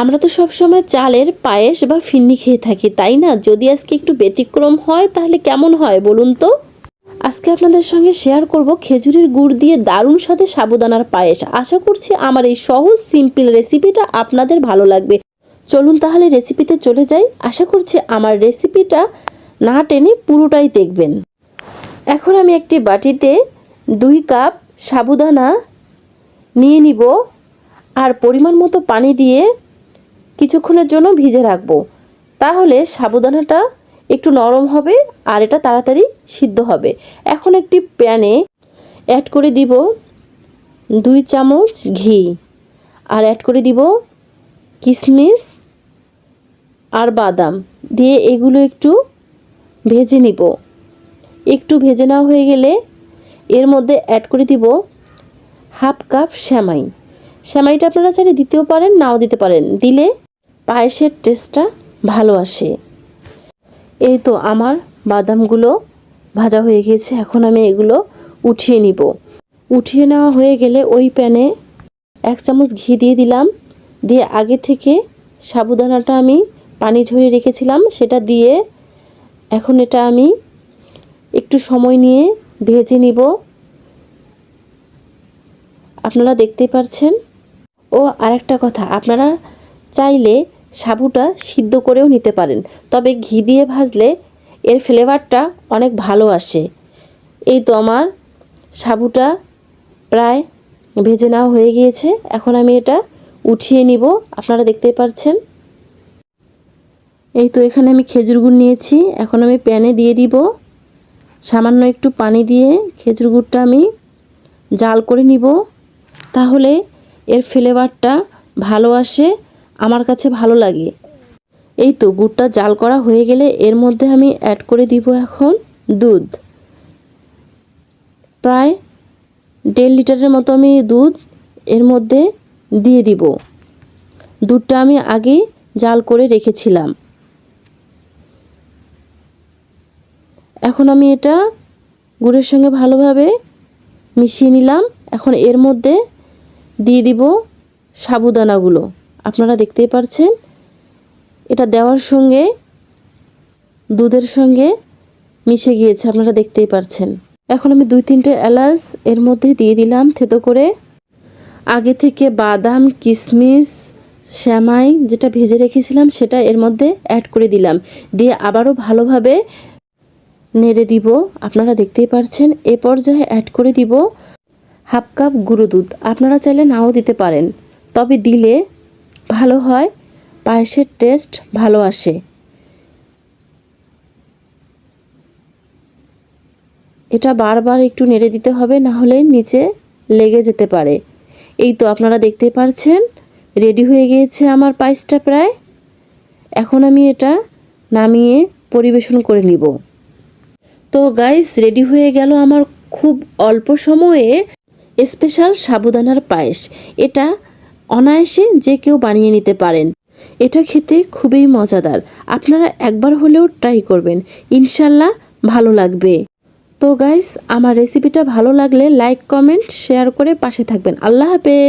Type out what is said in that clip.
আমরা তো সবসময় চালের পায়েস বা ফিন্নি খেয়ে থাকি, তাই না? যদি আজকে একটু ব্যতিক্রম হয়, তাহলে কেমন হয় বলুন তো? আজকে আপনাদের সঙ্গে শেয়ার করব খেজুরের গুড় দিয়ে দারুণ সাথে সাবুদানার পায়েস। আশা করছি আমার এই সহজ সিম্পল রেসিপিটা আপনাদের ভালো লাগবে। চলুন তাহলে রেসিপিতে চলে যাই। আশা করছি আমার রেসিপিটা না টেনে পুরোটাই দেখবেন। এখন আমি একটি বাটিতে দুই কাপ সাবুদানা নিয়ে নিব আর পরিমাণ মতো পানি দিয়ে কিছুক্ষণের জন্য ভিজে রাখব। তাহলে সাবুদানাটা একটু নরম হবে আর এটা তাড়াতাড়ি সিদ্ধ হবে। এখন একটি প্যানে অ্যাড করে দিব দুই চামচ ঘি আর অ্যাড করে দিব কিশমিশ আর বাদাম। দিয়ে এগুলো একটু ভেজে নিব। একটু ভেজে নেওয়া হয়ে গেলে এর মধ্যে অ্যাড করে দিব হাফ কাপ শ্যামাই। শ্যামাইটা আপনারা চাইলে দিতেও পারেন, নাও দিতে পারেন। দিলে পায়েসের টেস্টটা ভালো আসে। এই তো আমার বাদামগুলো ভাজা হয়ে গিয়েছে এখন আমি এগুলো উঠিয়ে নিব। উঠিয়ে নেওয়া হয়ে গেলে ওই প্যানে এক চামচ ঘি দিয়ে দিলাম। দিয়ে আগে থেকে সাবুদানাটা আমি পানি ঝরিয়ে রেখেছিলাম, সেটা দিয়ে এখন এটা আমি একটু সময় নিয়ে ভেজে নিব। আপনারা দেখতেই পারছেন? ও, আরেকটা কথা, আপনারা চাইলে সাবুটা সিদ্ধ করেও নিতে পারেন, তবে ঘি দিয়ে ভাজলে এর ফ্লেভারটা অনেক ভালো আসে। এই তো আমার সাবুটা প্রায় ভেজে নেওয়া হয়ে গিয়েছে। এখন আমি এটা উঠিয়ে নিব। আপনারা দেখতেই পারছেন। এই তো এখানে আমি খেজুর গুড় নিয়েছি। এখন আমি প্যানে দিয়ে দিব। সামান্য একটু পানি দিয়ে খেজুর গুড়টা আমি জাল করে নিব। তাহলে এর ফ্লেভারটা ভালো আসে। আমার কাছে ভালো লাগে। এই তো গুড়টা জাল করা হয়ে গেলে এর মধ্যে আমি অ্যাড করে দিব এখন দুধ। প্রায় দেড় লিটারের মতো আমি দুধ এর মধ্যে দিয়ে দিব। দুধটা আমি আগে জাল করে রেখেছিলাম। এখন আমি এটা গুড়ের সঙ্গে ভালোভাবে মিশিয়ে নিলাম। এখন এর মধ্যে দিয়ে দিব সাবুদানাগুলো। আপনারা দেখতেই পারছেন, এটা দেওয়ার সঙ্গে, দুধের সঙ্গে মিশে গিয়েছে, আপনারা দেখতেই পারছেন। এখন আমি দুই তিনটে এলাচ এর মধ্যে দিয়ে দিলাম, থেতো করে। আগে থেকে বাদাম কিশমিশ শ্যামাই যেটা ভেজে রেখেছিলাম, সেটা এর মধ্যে অ্যাড করে দিলাম। দিয়ে আবারও ভালোভাবে নেড়ে দিব, আপনারা দেখতেই পারছেন। এ পর্যায়ে অ্যাড করে দিব হাফ কাপ গুঁড়ো দুধ। আপনারা চাইলে নাও দিতে পারেন, তবে দিলে ভালো হয়, পায়েসের টেস্ট ভালো আসে। এটা বারবার একটু নেড়ে দিতে হবে, না হলে নিচে লেগে যেতে পারে। এই তো আপনারা দেখতে পারছেন, রেডি হয়ে গিয়েছে আমার পায়েসটা প্রায়। এখন আমি এটা নামিয়ে পরিবেশন করে নিব। তো গাইস রেডি হয়ে গেল আমার খুব অল্প সময়ে স্পেশাল সাবুদানার পায়েস। এটা অনায়াসে যে কেউ বানিয়ে নিতে পারেন। এটা খেতে খুবই মজাদার। আপনারা একবার হলেও ট্রাই করবেন। ইনশাল্লাহ ভালো লাগবে। তো গাইস আমার রেসিপিটা ভালো লাগলে লাইক কমেন্ট শেয়ার করে পাশে থাকবেন। আল্লাহ হাফেজ!